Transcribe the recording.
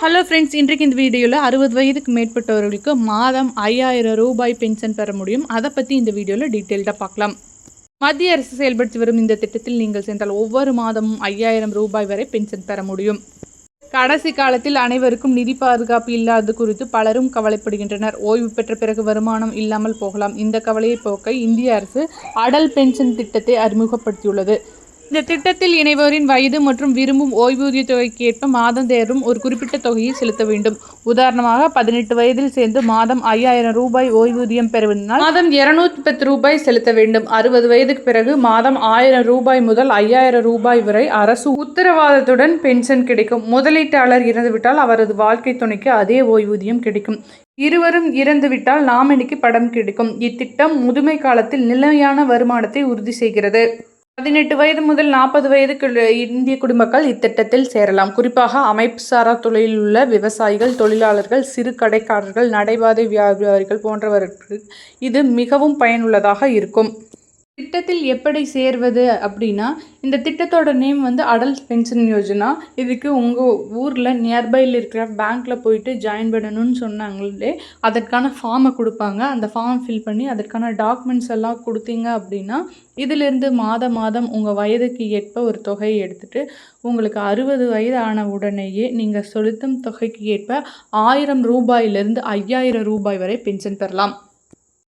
Hello friends இன்றைக்கு இந்த வீடியோவில் அறுபது வயதுக்கு மேற்பட்டவர்களுக்கு மாதம் ஐயாயிரம் ரூபாய் பென்ஷன் பெற முடியும். அதை பற்றி இந்த வீடியோவில் டீட்டெயில்டாக பார்க்கலாம். மத்திய அரசு செயல்படுத்தி வரும் இந்த திட்டத்தில் நீங்கள் சென்றால் ஒவ்வொரு மாதமும் ஐயாயிரம் ரூபாய் வரை பென்ஷன் பெற முடியும். கடைசி காலத்தில் அனைவருக்கும் நிதி பாதுகாப்பு இல்லாதது குறித்து பலரும் கவலைப்படுகின்றனர். ஓய்வு பெற்ற பிறகு வருமானம் இல்லாமல் போகலாம். இந்த கவலையை போக்க இந்திய அரசு அடல் பென்ஷன் திட்டத்தை அறிமுகப்படுத்தியுள்ளது. இந்த திட்டத்தில் இணைவோரின் வயது மற்றும் விரும்பும் ஓய்வூதிய தொகைக்கு ஏற்ப மாதந்தேறும் ஒரு குறிப்பிட்ட தொகையை செலுத்த வேண்டும். உதாரணமாக பதினெட்டு வயதில் சேர்ந்து மாதம் ஐயாயிரம் ரூபாய் ஓய்வூதியம் பெறுவதனால் மாதம் இருநூத்தி பத்து ரூபாய் செலுத்த வேண்டும். அறுபது வயதுக்கு பிறகு மாதம் ஆயிரம் ரூபாய் முதல் ஐயாயிரம் ரூபாய் வரை அரசு உத்தரவாதத்துடன் பென்ஷன் கிடைக்கும். முதலீட்டாளர் இறந்துவிட்டால் அவரது வாழ்க்கை துணைக்கு அதே ஓய்வூதியம் கிடைக்கும். இருவரும் இறந்துவிட்டால் நாமினிக்கு படம் கிடைக்கும். இத்திட்டம் முதுமை காலத்தில் நிலையான வருமானத்தை உறுதி செய்கிறது. பதினெட்டு வயது முதல் நாற்பது வயதுக்கு இந்திய குடிமக்கள் இத்திட்டத்தில் சேரலாம். குறிப்பாக அமைப்பு சாரா தொழிலில் உள்ள விவசாயிகள் தொழிலாளர்கள் சிறு கடைக்காரர்கள் நடைபாதை வியாபாரிகள் போன்றவர்களுக்கு இது மிகவும் பயனுள்ளதாக இருக்கும். திட்டத்தில் எப்படி சேர்வது அப்படின்னா இந்த திட்டத்தோட நேம் வந்து அடல் பென்ஷன் யோஜனா இதுக்கு உங்கள் ஊரில் நியர்பையில் இருக்கிற பேங்க்கில் போயிட்டு ஜாயின் பண்ணணும்னு சொன்னாங்களே அதற்கான ஃபார்மை கொடுப்பாங்க. அந்த ஃபார்ம் ஃபில் பண்ணி அதற்கான டாக்குமெண்ட்ஸ் எல்லாம் கொடுத்தீங்க அப்படின்னா இதிலிருந்து மாதம் மாதம் உங்கள் வயதுக்கு ஏற்ப ஒரு தொகையை எடுத்துகிட்டு உங்களுக்கு அறுபது வயது ஆன உடனேயே நீங்கள் செலுத்தும் தொகைக்கு ஏற்ப ஆயிரம் ரூபாயிலிருந்து ஐயாயிரம் ரூபாய் வரை பென்ஷன் பெறலாம்.